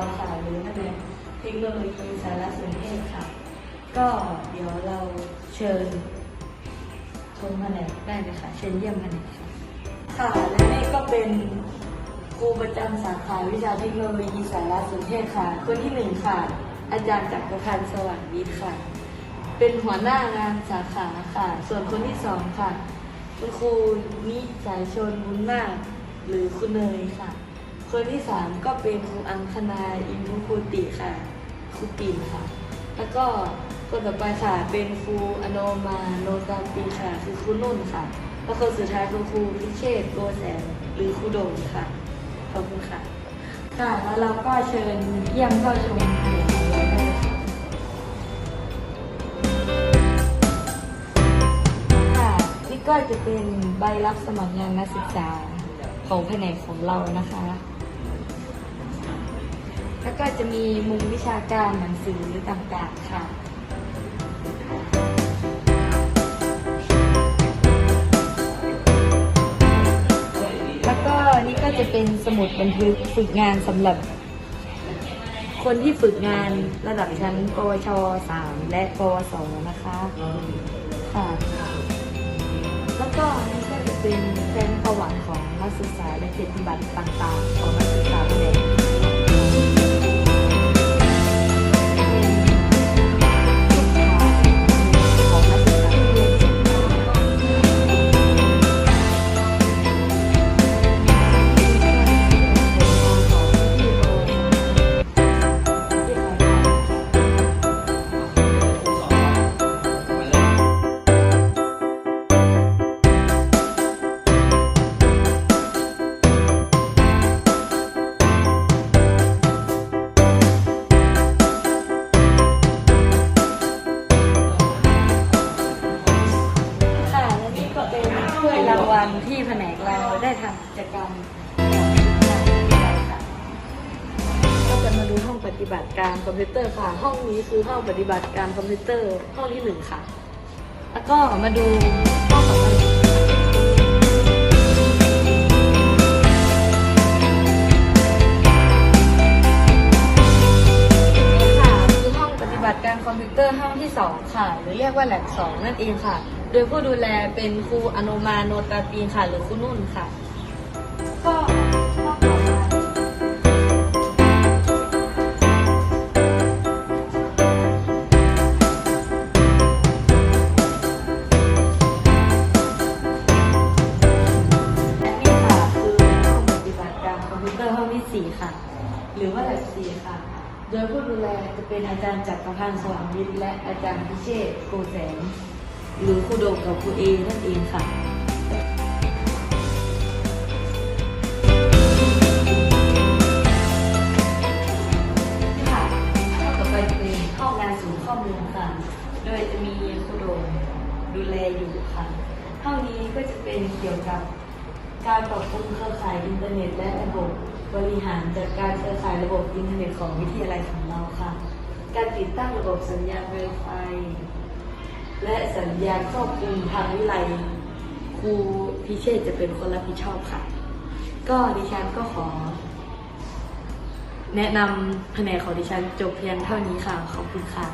ราค่ะหรือแผนกเทคโนโลยีสารสนเทศค่ะ ก็เดี๋ยวเราเชิญชมแผนกได้เลยค่ะ เชิญเยี่ยมแผนกค่ะค่ะและนี่ก็เป็นครูประจำสาขาวิชาเทคโนโลยีสารสนเทศค่ะ คนที่หนึ่งค่ะ อาจารย์จักรพันธ์สว่างวิทย์ค่ะ เป็นหัวหน้างานสาขาค่ะ ส่วนคนที่สองค่ะ คุณครูนิสายชนบุญนาคหรือคุณเนยค่ะ คนที่สามก็เป็นครูอังคณาอินทุคูติค่ะครูปิ่นค่ะ แล้วก็คนต่อไปค่ะเป็นครูอโนมาโนตามปีค่ะ คือครูนุ่นค่ะ แล้วคนสุดท้ายคือครูพิเชษโกแสนหรือครูโดงค่ะ ขอบคุณค่ะ ค่ะแล้วเราก็เชิญเยี่ยมเข้าชมแผนกของเราได้ค่ะค่ะนี่ก็จะเป็นใบรับสมัครงานนักศึกษาของแผนกของเรานะคะ แล้วก็จะมีมุมวิชาการหนังสือต่างๆค่ะแล้วก็นี่ก็จะเป็นสมุดบันทึกฝึกงานสำหรับ คนที่ฝึกงานระดับชั้นปวช 3 และปวส นะคะค่ะแล้วก็นี่ก็จะเป็นแฟ้มประวัติของนักศึกษาและเกียรติบัตรต่างๆ ของนักศึกษาแผน วยรางวัลที่แผนกเราได้ทำกิจกรรมก็จะมาดูห้องปฏิบัติการคอมพิวเตอร์ค่ะ ห้องนี้คือห้องปฏิบัติการคอมพิวเตอร์ห้องที่หนึ่งค่ะ แล้วก็มาดูห้องต่อไป องที่สองค่ะ หรือเรียกว่าแลบสองนั่นเองค่ะ โดยผู้ดูแลเป็นครูอนุมาโนตาตีนค่ะ หรือครูนุ่นค่ะ โดยผู้ดูแลจะเป็นอาจารย์จักรพันธ์สว่างวิทย์และอาจารย์พิเชษโกแสงหรือครูโดงกับครูเอนั่นเองค่ะค่ะห้องต่อไปเป็นห้องงานศูนย์ข้อมูลค่ะ โดยจะมีครูโดงดูแลอยู่ค่ะห้องนี้ก็จะเป็นเกี่ยวกับ การปรับปรุงเครือข่ายอินเทอร์เน็ต และระบบบริหารจัดการเครือข่ายระบบอินเทอร์เน็ตของวิทยาลัยของเราค่ะ การติดตั้งระบบสัญญาณ Wi-Fi และสัญญาณครอบคลุมทางวิไลครูพิเชษจะเป็นคนรับผิดชอบค่ะ ก็ดิฉันก็ขอ แนะนำแผนกของดิฉันจบเพียงเท่านี้ค่ะ ขอบคุณค่ะ